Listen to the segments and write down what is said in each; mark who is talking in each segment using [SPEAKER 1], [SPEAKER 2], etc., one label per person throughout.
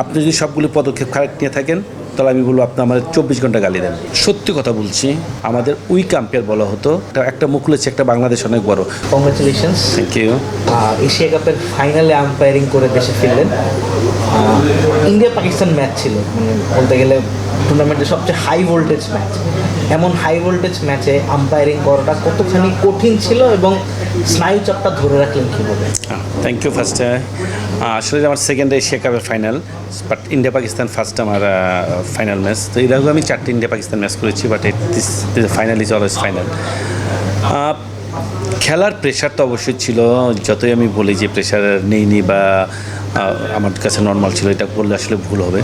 [SPEAKER 1] আপনি যদি সবগুলো পদক্ষেপ খারাপ নিয়ে থাকেন তাহলে আমি বলব আপনি আমাদের চব্বিশ ঘণ্টা গালি দেন। সত্যি কথা বলছি আমাদের উইক আম্পায়ার বলা হতো একটা মুখ খুলেছে একটা বাংলাদেশ অনেক বড়।
[SPEAKER 2] কংগ্রেচুলেশনস
[SPEAKER 1] থ্যাংক ইউ
[SPEAKER 2] এশিয়া কাপের ফাইনালে আম্পায়ারিং করে দেশে ফিরলেন। ইন্ডিয়া পাকিস্তান ম্যাচ ছিল মানে বলতে গেলে টুর্নামেন্টের সবচেয়ে হাই ভোল্টেজ ম্যাচ এমন হাই ভোল্টেজ ম্যাচে আম্পায়ারিং করাটা কতখানি কঠিন ছিল এবং স্নায়ুচাপটা ধরে রাখলেন কীভাবে?
[SPEAKER 1] থ্যাংক ইউ ফার্স্টে আসলে আমার সেকেন্ড এশিয়া কাপের final but India Pakistan first আমার ফাইনাল ম্যাচ তো এর আগেও আমি চারটে ইন্ডিয়া পাকিস্তান ম্যাচ করেছি but it this final is always final খেলার প্রেশার তো অবশ্যই ছিল, যতই আমি বলি যে প্রেশার নেইনি বা আমার কাছে নর্মাল ছিল, এটা বললে আসলে ভুল হবে।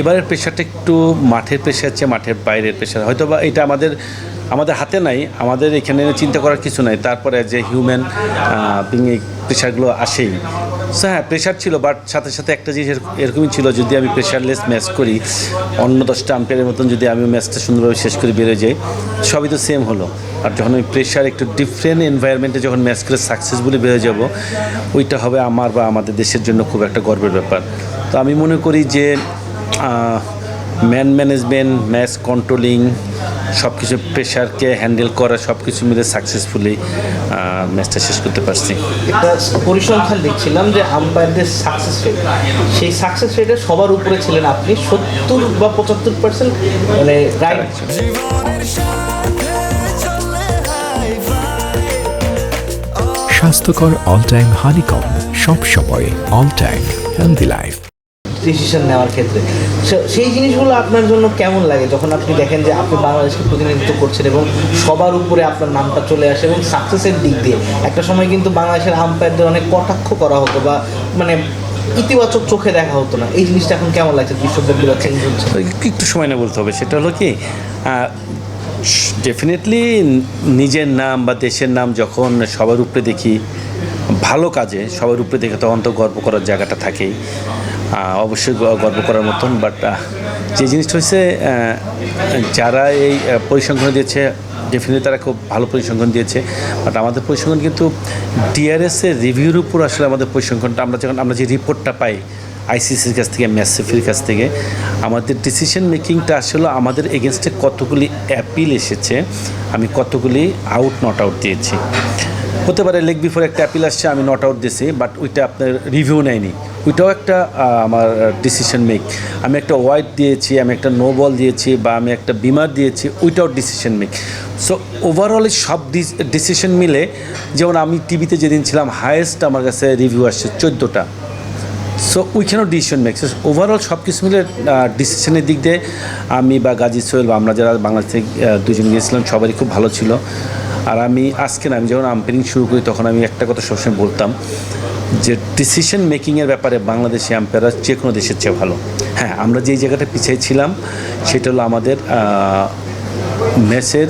[SPEAKER 1] এবারের প্রেশারটা একটু মাঠের প্রেশার চেয়ে মাঠের বাইরের প্রেশার হয়তো বা এটা আমাদের আমাদের হাতে নাই, আমাদের এখানে চিন্তা করার কিছু নাই। তারপরে যে হিউম্যান এই প্রেশারগুলো আসেই। সো হ্যাঁ প্রেশার ছিল বাট সাথে সাথে একটা জিনিস এরকমই ছিল, যদি আমি প্রেশারলেস ম্যাচ করি, অন্য দশটা আম্পায়ারের মতন যদি আমি ম্যাচটা সুন্দরভাবে শেষ করে বেরোয় যাই, সবই তো সেম হলো। আর যখন আমি প্রেশার একটু ডিফারেন্ট এনভায়রনমেন্টে যখন ম্যাচ করে সাকসেসফুলি বেরোয় যাব, ওইটা হবে আমার বা আমাদের দেশের জন্য খুব একটা গর্বের ব্যাপার। তো আমি মনে করি যে ম্যান ম্যানেজমেন্ট ম্যাচ কন্ট্রোলিং সব কিছু প্রেশারকে হ্যান্ডেল করা সব কিছু মিলে সাকসেসফুলি ম্যাচটা শেষ করতে পারছি।
[SPEAKER 2] একটা পরিসংখ্যান দেখছিলাম যে আম্পায়ারদের সাকসেস রেট সেই সাকসেস রেটে সবার উপরে ছিলেন আপনি সত্তর বা পঁচাত্তর পার্সেন্ট মানে রাইট
[SPEAKER 3] জীবনের সাথে চলে হাই ফাই
[SPEAKER 4] স্বাস্থ্যকর অল টাইম হানিকম সব সময় all time healthy life
[SPEAKER 2] decision নেওয়ার ক্ষেত্রে। সেই জিনিসগুলো আপনার জন্য কেমন লাগে? যখন আপনি দেখেন যে আপনি বাংলাদেশকে প্রতিনিধিত্ব করছেন এবং সবার উপরে আপনার নামটা চলে আসে এবং সাকসেসের দিক দিয়ে। একটা সময় কিন্তু বাংলাদেশের আম্পায়ারদের অনেক কটাক্ষ করা হতো বা মানে ইতিবাচক চোখে দেখা হতো না। এই জিনিসটা এখন কেমন লাগছে? দৃশ্যপটগুলো চেঞ্জ হচ্ছে?
[SPEAKER 1] একটু সময় না বলতে হবে। সেটা হলো কি ডেফিনেটলি নিজের নাম বা দেশের নাম যখন সবার উপরে দেখি, ভালো কাজে সবার উপরে দেখে তখন তো গর্ব করার জায়গাটা থাকেই। অবশ্যই গর্ব করার মতন বাট যে জিনিসটা হচ্ছে যারা এই পরিসংখ্যান দিয়েছে ডেফিনেটলি তারা খুব ভালো পরিসংখ্যান দিয়েছে বাট আমাদের পরিসংখ্যান কিন্তু ডিআরএসের রিভিউর উপর আসলে আমাদের পরিসংখ্যানটা, আমরা যখন, আমরা যে রিপোর্টটা পাই আইসিসির কাছ থেকে ম্যাসিফির কাছ থেকে, আমাদের ডিসিশন মেকিংটা আসলে আমাদের এগেনস্টে কতগুলি অ্যাপিল এসেছে, আমি কতগুলি আউট নট আউট দিয়েছি। হতে পারে লেগ বিফোর একটা অ্যাপিল আসছে, আমি নট আউট দিয়েছি বাট ওইটা আপনার রিভিউ নেয়নি। ওইটাও একটা আমার ডিসিশন মেক আমি একটা ওয়াইড দিয়েছি, আমি একটা নো বল দিয়েছি, বা আমি একটা বিমার দিয়েছি, ওইটাও ডিসিশন মেক সো ওভারঅল সব ডিসিশন মিলে, যেমন আমি টিভিতে যেদিন ছিলাম হায়েস্ট আমার কাছে রিভিউ আসছে চোদ্দোটা। সো উইখানেও ডিসিশন মেক্স ওভারঅল সব কিছু মিলে ডিসিশনের দিক দিয়ে, আমি বা গাজী সোহেল বা আমরা যারা বাংলাদেশ দুজন গিয়েছিলাম, সবারই খুব ভালো ছিল। আর আমি, আজকে না, আমি যখন আম্পায়ারিং শুরু করি, তখন আমি একটা কথা সবসময় বলতাম যে ডিসিশন মেকিংয়ের ব্যাপারে বাংলাদেশি আম্পায়াররা যে কোনো দেশের চেয়ে ভালো। হ্যাঁ আমরা যেই জায়গাটা পিছিয়ে ছিলাম, সেটা হলো আমাদের ম্যাচের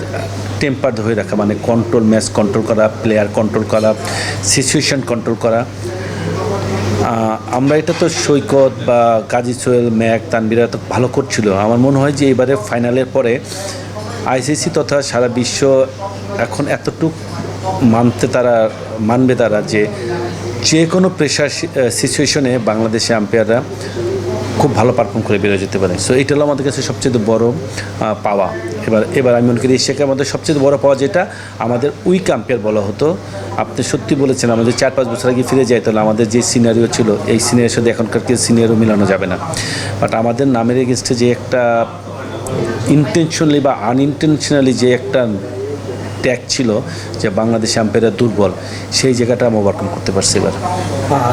[SPEAKER 1] টেম্পার ধরে রাখা মানে কন্ট্রোল ম্যাচ কন্ট্রোল করা প্লেয়ার কন্ট্রোল করা সিচুয়েশন কন্ট্রোল করা। আমরা এটা তো সৈকত বা কাজী সোহেল, ম্যাক তানবিরা তো ভালো করছিল। আমার মনে হয় যে এবারে ফাইনালের পরে আইসিসি তথা সারা বিশ্ব এখন এতটুক মানতে তারা, মানবে তারা যে যে কোনো প্রেশার সিচুয়েশনে বাংলাদেশে আম্পায়াররা খুব ভালো পারফর্ম করে বেরোয় যেতে পারে। সো এটা হলো আমাদের কাছে সবচেয়ে বড় পাওয়া। এবার এবার আমি মনে করি এশিয়াকে আমাদের সবচেয়ে বড় পাওয়া যেটা আমাদের উইক আম্পায়ার বলা হতো। আপনি সত্যি বলেছেন, আমাদের চার পাঁচ বছর আগে ফিরে যাই তাহলে আমাদের যে সিনারিও ছিল, এই সিনিয়রের সাথে এখনকার সিনিয়রও মিলানো যাবে না। বাট আমাদের নামের এগেনস্টে যে একটা ইন্টেনশনালি বা আনইনটেনশনালি যে একটা ট্যাগ ছিল যে বাংলাদেশ আম্পায়াররা দুর্বল, সেই জায়গাটা আমি ওভারকাম করতে পারছি এবার।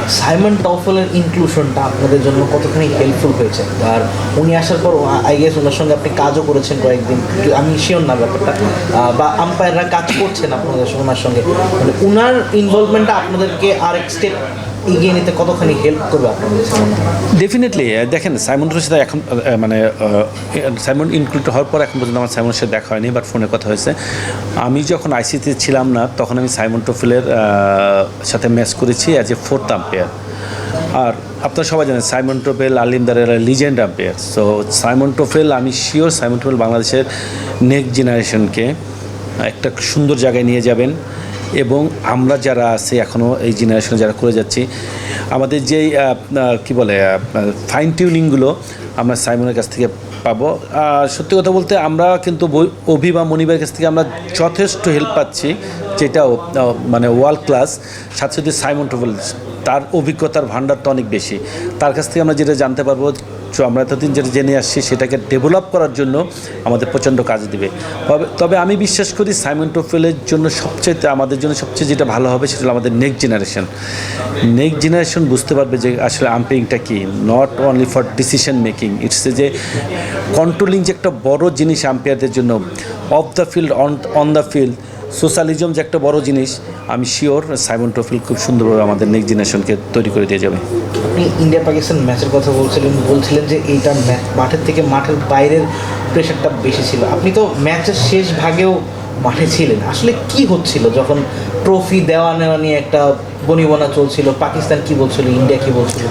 [SPEAKER 2] সাইমন টফলের ইনক্লুশনটা আপনাদের জন্য কতখানি হেল্পফুল হয়েছে? আর উনি আসার পর আই গেস ওনার সঙ্গে আপনি কাজও করেছেন কয়েকদিন। আমি শিওর না ব্যাপারটা। বা আম্পায়াররা কাজ করছেন আপনাদের ওনার সঙ্গে। মানে উনার ইনভলভমেন্টটা আপনাদেরকে আর এক স্টেপ এগিয়ে নিতে কতখানি হেল্প করবে হয়?
[SPEAKER 1] ডেফিনেটলি দেখেন সাইমনের সাথে এখন মানে সাইমন ইনক্লুড হওয়ার পর এখন পর্যন্ত আমার সাইমনের সাথে দেখা হয়নি বাট ফোনে কথা হয়েছে। আমি যখন আইসিতে ছিলাম না, তখন আমি সাইমন টফিলের সাথে ম্যাচ করেছি অ্যাজ এ ফোর্থ আম্পায়ার আর আপনারা সবাই জানেন Simon Taufel আলিমদারের legend umpire so Simon Taufel আমি শিওর সাইমন টোফেল বাংলাদেশের নেক্সট জেনারেশনকে একটা সুন্দর জায়গায় নিয়ে যাবেন। এবং আমরা যারা আছি এখনও এই জেনারেশনে যারা করে যাচ্ছি, আমাদের যেই কি বলে ফাইন টিউনিংগুলো আমরা সাইমনের কাছ থেকে পাবো। সত্যি কথা বলতে আমরা কিন্তু অভি বা মনিবের কাছ থেকে আমরা যথেষ্ট হেল্প পাচ্ছি, যেটা মানে ওয়ার্ল্ড ক্লাস সাথে সাথে সাইমন টোভেল তার অভিজ্ঞতার ভাণ্ডার তো অনেক বেশি। তার কাছ থেকে আমরা যেটা জানতে পারব তো আমরা এতদিন যেটা জেনে আসছি, সেটাকে ডেভেলপ করার জন্য আমাদের প্রচণ্ড কাজ দিবে। তবে আমি বিশ্বাস করি সাইমন টোফেলের জন্য সবচেয়ে আমাদের জন্য সবচেয়ে যেটা ভালো হবে, সেটা আমাদের নেক্সট জেনারেশন নেক্সট জেনারেশন বুঝতে পারবে যে আসলে আম্পায়ারিংটা কি। Not only for decision making it's যে কন্ট্রোলিং যে একটা বড় জিনিস আম্পায়ারদের জন্য off the field on on the field socialism যে একটা বড় জিনিস আমি শিওর সাইমন টোফিল খুব সুন্দরভাবে আমাদের নেক্সট জেনারেশনকে তৈরি করে দিয়ে যাবে।
[SPEAKER 2] আপনি ইন্ডিয়া পাকিস্তান ম্যাচের কথা বলছিলেন বলছিলেন যে এইটা মাঠের থেকে মাঠের বাইরের প্রেশারটা বেশি ছিল। আপনি তো ম্যাচের শেষ ভাগেও মাঠে ছিলেন। আসলে কি হচ্ছিল যখন ট্রফি দেওয়া নেওয়া নিয়ে একটা বনিবনা চলছিল? পাকিস্তান কি বলছিল? ইন্ডিয়া কি বলছিল?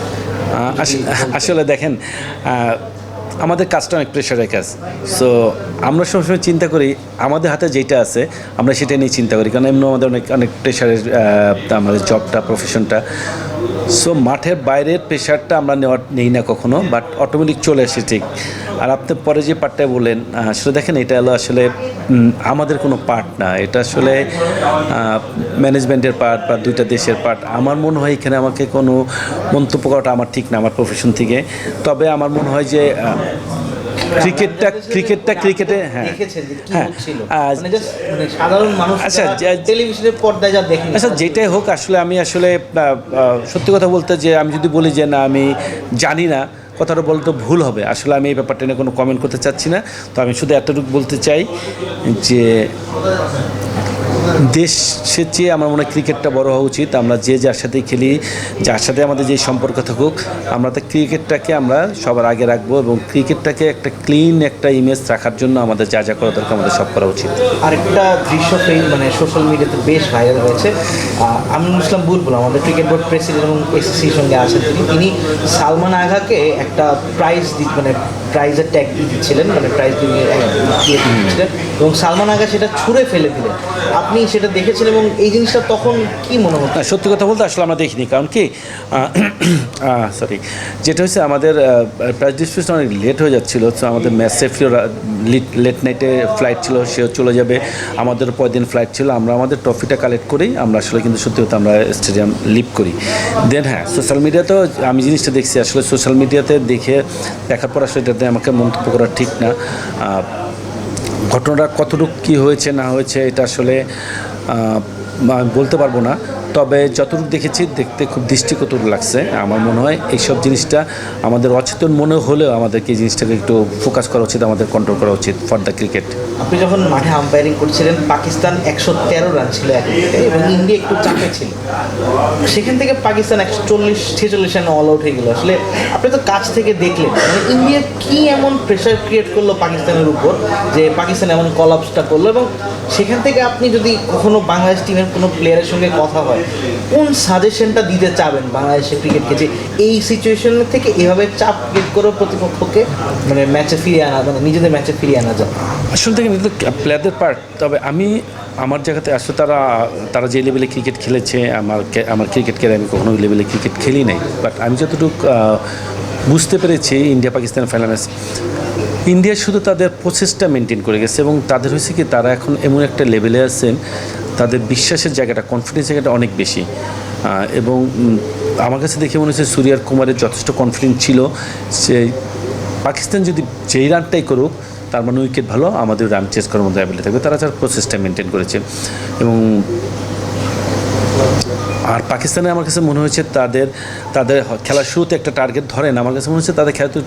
[SPEAKER 1] আসলে দেখেন আমাদের কাজটা অনেক প্রেশারের কাজ। সো আমরা সবসময় চিন্তা করি, আমাদের হাতে যেটা আছে, আমরা সেটা নিয়ে চিন্তা করি। কারণ এমনি আমাদের অনেক অনেক প্রেশারের আমাদের জবটা প্রফেশনটা সো মাঠের বাইরের প্রেশারটা আমরা নেওয়ার নেই না কখনো বাট অটোমেটিক চলে আসে ঠিক। আর আপনি পরে যে পার্টটা বললেন আসলে দেখেন, এটা হলো আসলে আমাদের কোনো পার্ট না। এটা আসলে ম্যানেজমেন্টের পার্ট বা দুইটা দেশের পার্ট আমার মনে হয় এখানে আমাকে কোনো মন্তব্য করাটা আমার ঠিক না, আমার প্রফেশন থেকে। তবে আমার মনে হয় যে ক্রিকেটটা ক্রিকেটটা ক্রিকেটে হ্যাঁ। হ্যাঁ।
[SPEAKER 2] মানে মানে সাধারণ
[SPEAKER 1] আচ্ছা,
[SPEAKER 2] টেলিভিশনের পর্দায় যা দেখি
[SPEAKER 1] আচ্ছা যেটাই হোক আসলে আমি আসলে সত্যি কথা বলতে যে আমি যদি বলি যে না আমি জানি না কথাটা বলতে ভুল হবে। আসলে আমি এই ব্যাপারটা নিয়ে কোনো কমেন্ট করতে চাচ্ছি না। তো আমি শুধু এতটুকু বলতে চাই যে দেশের চেয়ে আমার মনে হয় ক্রিকেটটা বড় হওয়া উচিত। আমরা যে যার সাথেই খেলি, যার সাথে আমাদের যে সম্পর্ক থাকুক, আমরা তো ক্রিকেটটাকে আমরা সবার আগে রাখব এবং ক্রিকেটটাকে একটা ক্লিন একটা ইমেজ রাখার জন্য আমাদের যা যা করা দরকার আমাদের সব করা উচিত।
[SPEAKER 2] আরেকটা দৃশ্য ফেই মানে সোশ্যাল মিডিয়াতে বেশ ভাইরাল হয়েছে। আমিনুল ইসলাম বুলবুল, আমাদের ক্রিকেট বোর্ড প্রেসিডেন্ট এবং এসিসির সঙ্গে আছেন তিনি। তিনি সালমান আঘাকে একটা প্রাইজ মানে প্রাইজের ট্যাগ দিচ্ছিলেন মানে প্রাইজ দিয়ে এবং সালমান আগা সেটা ছুঁড়ে ফেলে দিলেন। আপনি সেটা দেখেছিলেন এবং এই জিনিসটা তখন কি মনে হতো?
[SPEAKER 1] সত্যি কথা বলতে আসলে আমরা দেখিনি। কারণ কি সরি যেটা হচ্ছে আমাদের প্রাইজ ডিস্ট্রিবিউশন অনেক লেট হয়ে যাচ্ছিল। তো আমাদের ম্যাচ সেফটিও লেট নাইটে ফ্লাইট ছিল, সেও চলে যাবে। আমাদের পরের দিন ফ্লাইট ছিল। আমরা আমাদের ট্রফিটা কালেক্ট করেই আমরা আসলে কিন্তু সত্যি কথা আমরা স্টেডিয়াম লিভ করি। দেন হ্যাঁ সোশ্যাল মিডিয়াতেও আমি জিনিসটা দেখছি। আসলে সোশ্যাল মিডিয়াতে দেখে, দেখার পর আসলে এটাতে আমাকে মন্তব্য করা ঠিক না। ঘটনাটা কতটুকু কী হয়েছে না হয়েছে এটা আসলে বলতে পারব না। তবে যতটুকু দেখেছি, দেখতে খুব দৃষ্টিকটু লাগছে। আমার মনে হয় এইসব জিনিসটা আমাদের অচেতন মনে হলেও আমাদেরকে এই জিনিসটাকে একটু ফোকাস করা উচিত, আমাদের কন্ট্রোল করা উচিত ফর দ্য ক্রিকেট
[SPEAKER 2] আপনি যখন মাঠে আম্পায়ারিং করছিলেন, পাকিস্তান একশো তেরো রান ছিল এবং ইন্ডিয়া একটু চাপে ছিল। সেখান থেকে পাকিস্তান একশো চল্লিশ, ছেচল্লিশ রানে অল আউট হয়ে গেল। আসলে আপনি তো কাছ থেকে দেখলেন মানে ইন্ডিয়া কি এমন প্রেশার ক্রিয়েট করল পাকিস্তানের উপর যে পাকিস্তান এমন কলাপসটা করল এবং সেখান থেকে আপনি যদি কখনো বাংলাদেশ টিমের কোনো প্লেয়ারের সঙ্গে কথা হয় কোন সাজেশনটা দিতে চাবেন বাংলাদেশের ক্রিকেটকে যে এই সিচুয়েশন থেকে এভাবে চাপ ক্রিয়েট করে প্রতিপক্ষকে মানে ম্যাচে ফিরিয়ে আনা মানে নিজেদের ম্যাচে ফিরিয়ে আনা যায়?
[SPEAKER 1] আসলে থেকে নিজেদের প্লেয়ারদের পার্ট তবে আমি আমার জায়গাতে আসলে তারা তারা যে লেভেলে ক্রিকেট খেলেছে, আমার আমার ক্রিকেট খেলে আমি কখনো লেভেলে ক্রিকেট খেলি নাই। বাট আমি যতটুকু বুঝতে পেরেছি India Pakistan final match India শুধু তাদের প্রসেসটা মেনটেন করে গেছে এবং তাদের হয়েছে কি, তারা এখন এমন একটা লেভেলে আছেন তাদের বিশ্বাসের জায়গাটা কনফিডেন্স জায়গাটা অনেক বেশি। এবং আমার কাছে দেখে মনে হচ্ছে সুরিয়ার কুমারের যথেষ্ট কনফিডেন্স ছিল। সে পাকিস্তান যদি যেই রানটাই করুক, তার মানে উইকেট ভালো, আমাদের রান চেস করার মধ্যে অ্যাবিলিটি থাকবে। তারা তার প্রসেসটা মেনটেন করেছে। এবং আর পাকিস্তানে আমার কাছে মনে হয়েছে তাদের তাদের খেলার শুরুতে একটা টার্গেট ধরেন, আমার কাছে মনে হচ্ছে তাদের খেলাতে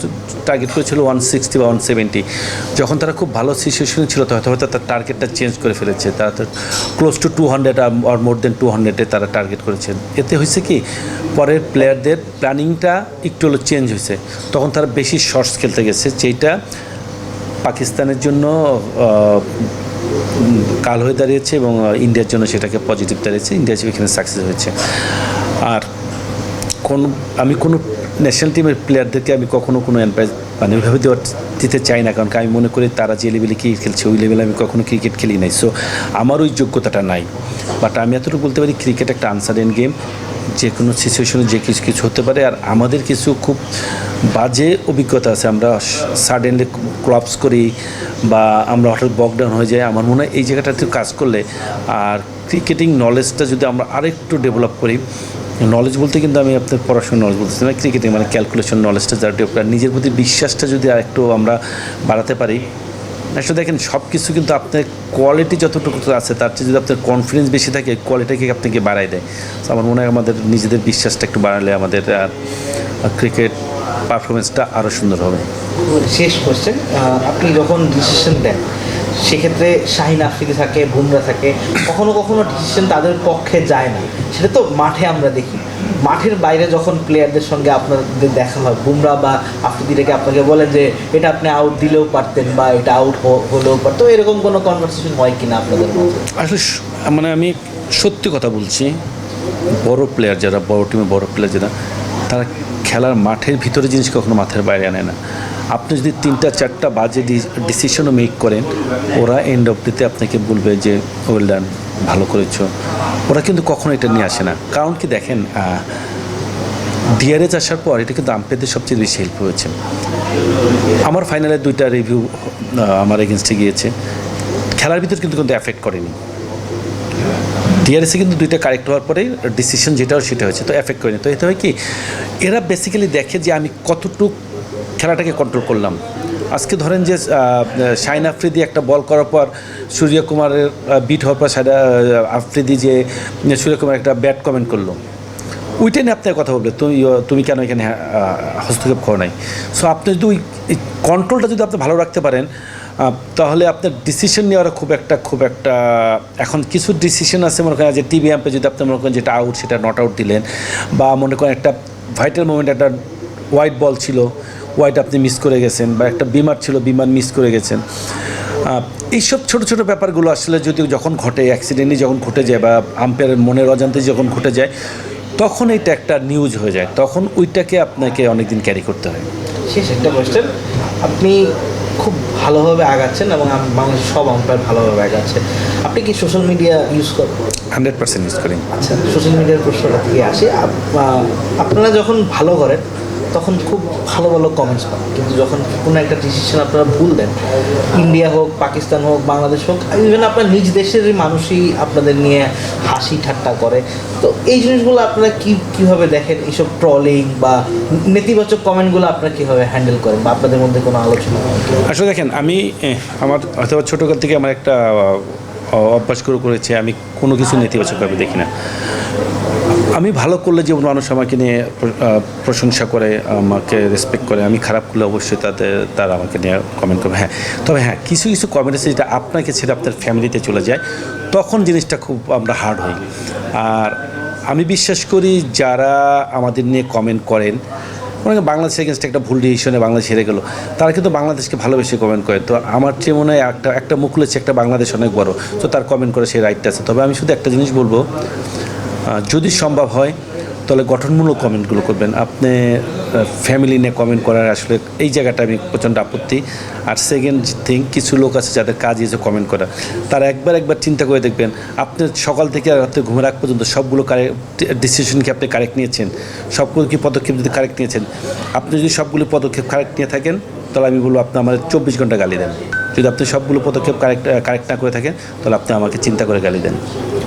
[SPEAKER 1] টার্গেট করেছিল ওয়ান সিক্সটি বা ওয়ান সেভেন্টি যখন তারা খুব ভালো সিচুয়েশন ছিল হয়তো হয়তো তার টার্গেটটা চেঞ্জ করে ফেলেছে। তারা তো ক্লোজ টু টু হান্ড্রেড আর মোর দেন টু হান্ড্রেডে তারা টার্গেট করেছেন এতে হয়েছে কি, পরের প্লেয়ারদের প্ল্যানিংটা একটু হলো চেঞ্জ হয়েছে। তখন তারা বেশি শর্টস খেলতে গেছে যেটা পাকিস্তানের জন্য কাল হয়ে দাঁড়িয়েছে এবং ইন্ডিয়ার জন্য সেটাকে পজিটিভ দাঁড়িয়েছে। ইন্ডিয়া এখানে সাকসেস হয়েছে। আর কোন, আমি কোনো ন্যাশনাল টিমের প্লেয়ারদেরকে আমি কখনো কোনো অ্যাডভাইস মানে ওইভাবে দেওয়ার দিতে চাই না। কারণ আমি মনে করি তারা যে লেভেলে ক্রিকেট খেলছে, ওই লেভেলে আমি কখনো ক্রিকেট খেলি নাই। সো আমার ওই যোগ্যতাটা নাই। বাট আমি এতটুকু বলতে পারি ক্রিকেট একটা আনসারেন গেম যে কোনো সিচুয়েশনে যে কিছু কিছু হতে পারে, আর আমাদের কিছু খুব বাজে অভিজ্ঞতা আছে। আমরা সাডেনলি ক্লাবস করি বা আমরা হঠাৎ বকডাউন হয়ে যাই। আমার মনে হয় এই জায়গাটাতে কাজ করলে আর ক্রিকেটিং নলেজটা যদি আমরা আরেকটু ডেভেলপ করি নলেজ বলতে কিন্তু আমি আপনার পড়াশোনার নলেজ বলতেছি না ক্রিকেটিং মানে ক্যালকুলেশন নলেজটা যারা ডেভেলপ নিজের প্রতি বিশ্বাসটা যদি আরেকটু আমরা বাড়াতে পারি আসলে দেখেন সব কিছু কিন্তু আপনার কোয়ালিটি যতটুকু আছে, তার চেয়ে যদি আপনার কনফিডেন্স বেশি থাকে কোয়ালিটিকে আপনাকে বাড়ায় দেয়। তো আমার মনে হয় আমাদের নিজেদের বিশ্বাসটা একটু বাড়ালে আমাদের ক্রিকেট পারফরমেন্সটা আরও সুন্দর হবে।
[SPEAKER 2] শেষ কোশ্চেন আপনি যখন ডিসিশন দেন, সেক্ষেত্রে শাহিন আফ্রিদি থাকে, বুমরা থাকে, কখনো কখনো ডিসিশন তাদের পক্ষে যায় না। সেটা তো মাঠে আমরা দেখি। মাঠের বাইরে যখন প্লেয়ারদের সঙ্গে আপনাদের দেখা হয়, বুমরা বা আফ্রিদি রেখে আপনাকে বলে যে, এটা আপনি আউট দিলেও পারতেন বা এটা আউট হলেও পারতো এরকম কোনো কনভারসেশন হয় কিনা আপনাদের
[SPEAKER 1] আসলে মানে আমি সত্যি কথা বলছি, বড় প্লেয়ার যারা, বড় টিমে বড় প্লেয়ার যারা, তারা খেলার মাঠের ভিতরে জিনিস কখনো মাঠের বাইরে আনে না। আপনি যদি তিনটা, চারটা বাজে ডিসিশনও মেক করেন, ওরা এন্ড অফ দিতে আপনাকে বলবে যে ওয়েল ডান ভালো করেছ। ওরা কিন্তু কখনো এটা নিয়ে আসে না। কারণ কি দেখেন ডিআরএস আসার পর এটা কিন্তু আম্পায়ারদের সবচেয়ে বেশি হেল্প হয়েছে। আমার ফাইনালে দুইটা রিভিউ আমার এগেনস্টে গিয়েছে। খেলার ভিতর কিন্তু কিন্তু এফেক্ট করেনি। ডিআরএসে কিন্তু দুইটা কারেক্ট হওয়ার পরে ডিসিশন যেটা সেটা হয়েছে, তো এফেক্ট করেনি। তো এতে হয় কি, এরা বেসিক্যালি দেখে যে আমি কতটুক খেলাটাকে কন্ট্রোল করলাম। আজকে ধরেন যে শাইন আফ্রিদি একটা বল করার পর সূর্যকুমারের বিট হওয়ার পর সাইডা আফ্রিদি যে সূর্যকুমার একটা ব্যাট কমেন্ট করল। ওইটা নিয়ে আপনার কথা বলবে। তুমি তুমি কেন এখানে হস্তক্ষেপ করো নাই? সো আপনি যদি ওই কন্ট্রোলটা যদি আপনি ভালো রাখতে পারেন তাহলে আপনার ডিসিশন নেওয়ার খুব একটা খুব একটা, এখন কিছু ডিসিশন আছে মনে করেন, যে টিভি অ্যাম্পে যদি আপনি মনে করেন যেটা আউট সেটা নট আউট দিলেন, বা মনে করেন একটা ভাইটাল মোমেন্ট একটা হোয়াইট বল ছিল হোয়াইট আপনি মিস করে গেছেন বা একটা বিমার ছিল বিমান মিস করে গেছেন। এইসব ছোট ছোট ব্যাপারগুলো আসলে যদি যখন ঘটে অ্যাক্সিডেন্টই যখন ঘটে যায় বা আম্পায়ারের মনের অজান্তে যখন ঘটে যায় তখন এটা একটা নিউজ হয়ে যায়। তখন ওইটাকে আপনাকে অনেকদিন ক্যারি করতে হয়।
[SPEAKER 2] শেষ একটা কোয়েশ্চেন আপনি খুব ভালোভাবে আগাচ্ছেন এবং বাংলাদেশের সব আম্পায়ার ভালোভাবে আগাচ্ছে। আপনি কি সোশ্যাল মিডিয়া ইউজ করেন
[SPEAKER 1] হান্ড্রেড পার্সেন্ট ইউজ করি।
[SPEAKER 2] আচ্ছা সোশ্যাল মিডিয়ার প্রশ্নটা থেকে আসি। আপ- আপনারা যখন ভালো করেন তখন খুব ভালো ভালো কমেন্টস পান কিন্তু যখন কোনো একটা ডিসিশন আপনারা ভুল দেন ইন্ডিয়া হোক পাকিস্তান হোক বাংলাদেশ হোক ইভেন আপনার নিজ দেশেরই মানুষই আপনাদের নিয়ে হাসি ঠাট্টা করে। তো এই জিনিসগুলো আপনারা কি কীভাবে দেখেন? এইসব ট্রলিং বা নেতিবাচক কমেন্টগুলো আপনারা কীভাবে হ্যান্ডেল করেন বা আপনাদের মধ্যে কোনো আলোচনা
[SPEAKER 1] আসলে দেখেন আমি আমার হয়তো ছোটোকাল থেকে আমার একটা অভ্যাস করে করেছে আমি কোনো কিছু নেতিবাচকভাবে দেখি না। আমি ভালো করলে যেমন মানুষ আমাকে নিয়ে প্রশংসা করে, আমাকে রেসপেক্ট করে, আমি খারাপ করলে অবশ্যই তাদের তারা আমাকে নিয়ে কমেন্ট করবে। হ্যাঁ তবে হ্যাঁ কিছু কিছু কমেন্ট আছে যেটা আপনাকে ছেড়ে আপনার ফ্যামিলিতে চলে যায়। তখন জিনিসটা খুব আমরা হার্ড হই। আর আমি বিশ্বাস করি যারা আমাদের নিয়ে কমেন্ট করেন, মনে করেন বাংলাদেশ এগেনস্ট একটা ভুল ডিসিশনে বাংলাদেশ হেরে গেলো, তারা কিন্তু বাংলাদেশকে ভালোবেসে কমেন্ট করে। তো আমার চেয়ে মনে হয় একটা একটা মুখ একটা বাংলাদেশ অনেক বড়। তো তার কমেন্ট করে সেই রাইটটা আছে। তবে আমি শুধু একটা জিনিস বলব যদি সম্ভব হয়, তাহলে গঠনমূলক কমেন্টগুলো করবেন। আপনি ফ্যামিলি নিয়ে কমেন্ট করার আসলে এই জায়গাটা আমি প্রচণ্ড আপত্তি। আর সেকেন্ড থিং কিছু লোক আছে যাদের কাজ এসে কমেন্ট করা। তারা একবার একবার চিন্তা করে দেখবেন, আপনি সকাল থেকে রাত্রে ঘুমের আগ পর্যন্ত সবগুলো ডিসিশন কি আপনি কারেক্ট নিয়েছেন? সবগুলো কি পদক্ষেপ যদি কারেক্ট নিয়েছেন? আপনি যদি সবগুলো পদক্ষেপ কারেক্ট নিয়ে থাকেন, তাহলে আমি বলব আপনি আমার চব্বিশ ঘণ্টা গালি দেন। যদি আপনি সবগুলো পদক্ষেপ কারেক্ট কারেক্ট না করে থাকেন, তাহলে আপনি আমাকে চিন্তা করে গালি দেন।